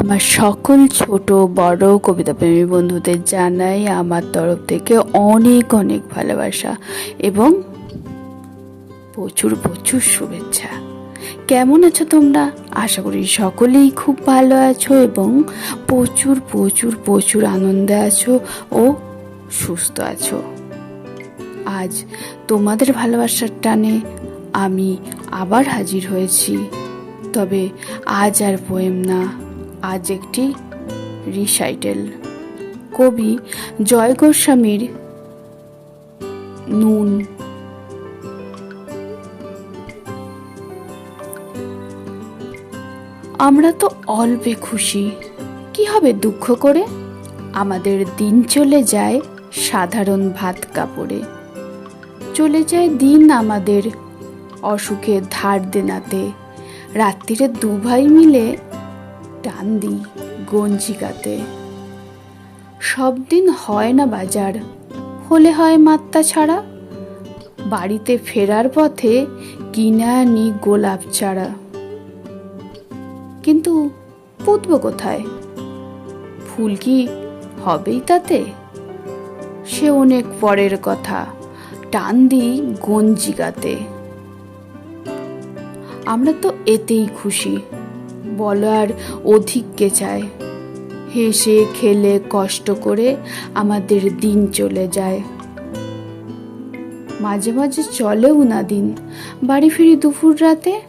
আমার সকল ছোট, বড় কবিতা প্রেমী বন্ধুদের জানাই আমার তরফ থেকে অনেক অনেক ভালোবাসা এবং প্রচুর প্রচুর শুভেচ্ছা। কেমন আছো তোমরা? আশা করি সকলেই খুব ভালো আছো এবং প্রচুর প্রচুর প্রচুর আনন্দে আছো ও সুস্থ আছো। আজ তোমাদের ভালোবাসার টানে আমি আবার হাজির হয়েছি। তবে আজ আর পোয়েম না। আজ একটি রিসাইটেল কবি জয় গোস্বামীর নুন। আমরা তো অল্পে খুশি, কি হবে দুঃখ করে? আমাদের দিন চলে যায় সাধারণ ভাত কাপড়ে। চলে যায় দিন আমাদের অসুখে ধার দেনাতে। রাত্রিরে দু ভাই মিলে টান দিই গঞ্জিকাতে। সব দিন হয় না বাজার, হলে হয় মাত্রা ছাড়া। বাড়িতে ফেরার পথে কিনে আনি গোলাপ চারা। কিন্তু পুতব কোথায়? ফুল কি হবেই তাতে? সে অনেক পরের কথা, টান দিই গঞ্জিকাতে। আমরা তো এতেই খুশি। বলো আর অধিক কে চায়। হেসে খেলে কষ্ট করে আমাদের দিন চলে যায়। মাঝে মাঝে চলেও না দিন। বাড়ি ফিরি দুপুর রাতে,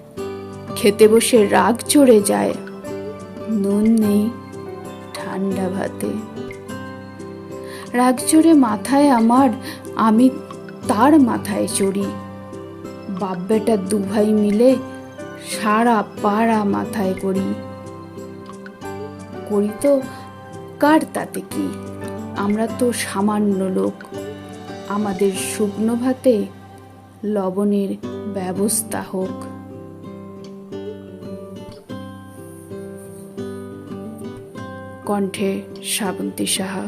খেতে বসে রাগ চড়ে যায়। নুন নেই ঠান্ডা ভাতে। রাগ চড়ে মাথায় আমার, আমি তার মাথায় চড়ি। বাপ বেটা দুভাই মিলে সারা পাড়া মাথায় করি। করি তো কার তাতে কি? আমরা তো সামান্য লোক। আমাদের শুকনো ভাতে লবণের ব্যবস্থা হোক। কণ্ঠে শ্রাবন্তী সাহা।